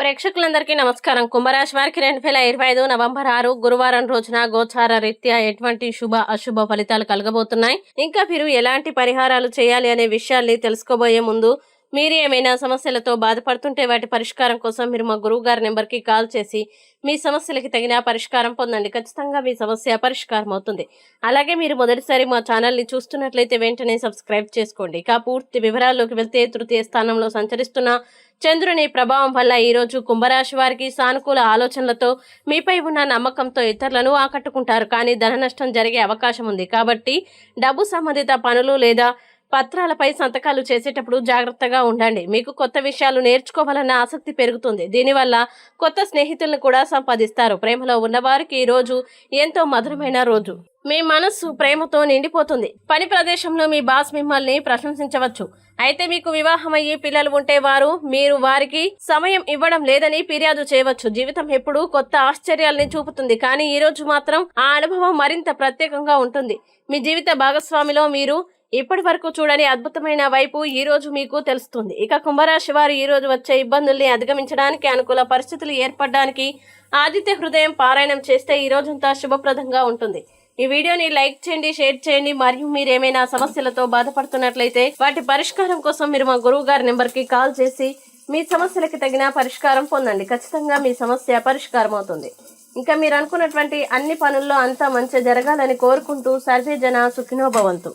ప్రేక్షకులందరికీ నమస్కారం. కుంభరాశి వారికి రెండు వేల ఇరవై ఐదు నవంబర్ ఆరు గురువారం రోజున గోచార రీత్యా ఎటువంటి శుభ అశుభ ఫలితాలు కలగబోతున్నాయి. ఇంకా మీరు ఎలాంటి పరిహారాలు చేయాలి అనే విషయాల్ని తెలుసుకోబోయే ముందు మీరు ఏమైనా సమస్యలతో బాధపడుతుంటే వాటి పరిష్కారం కోసం మీరు మా గురువు గారి నెంబర్కి కాల్ చేసి మీ సమస్యలకి తగిన పరిష్కారం పొందండి. ఖచ్చితంగా మీ సమస్య పరిష్కారం అవుతుంది. అలాగే మీరు మొదటిసారి మా ఛానల్ని చూస్తున్నట్లయితే వెంటనే సబ్స్క్రైబ్ చేసుకోండి. ఇక పూర్తి వివరాల్లోకి వెళ్తే తృతీయ స్థానంలో సంచరిస్తున్న చంద్రుని ప్రభావం వల్ల ఈరోజు కుంభరాశి వారికి సానుకూల ఆలోచనలతో మీపై ఉన్న నమ్మకంతో ఇతరులను ఆకట్టుకుంటారు. కానీ ధన నష్టం జరిగే అవకాశం ఉంది. కాబట్టి డబ్బు సంబంధిత పనులు లేదా పత్రాలపై సంతకాలు చేసేటప్పుడు జాగ్రత్తగా ఉండండి. మీకు కొత్త విషయాలు నేర్చుకోవాలన్న ఆసక్తి పెరుగుతుంది. దీనివల్ల కొత్త స్నేహితులను కూడా సంపాదిస్తారు. ప్రేమలో ఉన్నవారికి ఈ రోజు ఎంతో మధురమైన రోజు. మీ మనస్సు ప్రేమతో నిండిపోతుంది. పని ప్రదేశంలో మీ బాస్ మిమ్మల్ని ప్రశంసించవచ్చు. అయితే మీకు వివాహం అయ్యి పిల్లలు ఉంటే వారు మీరు వారికి సమయం ఇవ్వడం లేదని ఫిర్యాదు చేయవచ్చు. జీవితం ఎప్పుడూ కొత్త ఆశ్చర్యాల్ని చూపుతుంది. కానీ ఈ రోజు మాత్రం ఆ అనుభవం మరింత ప్రత్యేకంగా ఉంటుంది. మీ జీవిత భాగస్వామిలో మీరు ఇప్పటి వరకు చూడని అద్భుతమైన వైపు ఈ రోజు మీకు తెలుస్తుంది. ఇక కుంభరాశి వారు ఈ రోజు వచ్చే ఇబ్బందుల్ని అధిగమించడానికి అనుకూల పరిస్థితులు ఏర్పడడానికి ఆదిత్య హృదయం పారాయణం చేస్తే ఈ రోజంతా శుభప్రదంగా ఉంటుంది. ఈ వీడియోని లైక్ చేయండి షేర్ చేయండి. మరియు మీరు ఏమైనా సమస్యలతో బాధపడుతున్నట్లయితే వాటి పరిష్కారం కోసం మీరు మా గురువు గారి నెంబర్కి కాల్ చేసి మీ సమస్యలకి తగిన పరిష్కారం పొందండి. ఖచ్చితంగా మీ సమస్య పరిష్కారం అవుతుంది. ఇంకా మీరు అనుకున్నటువంటి అన్ని పనుల్లో అంతా మంచి జరగాలని కోరుకుంటూ సర్వే జన సుఖినోభవంతు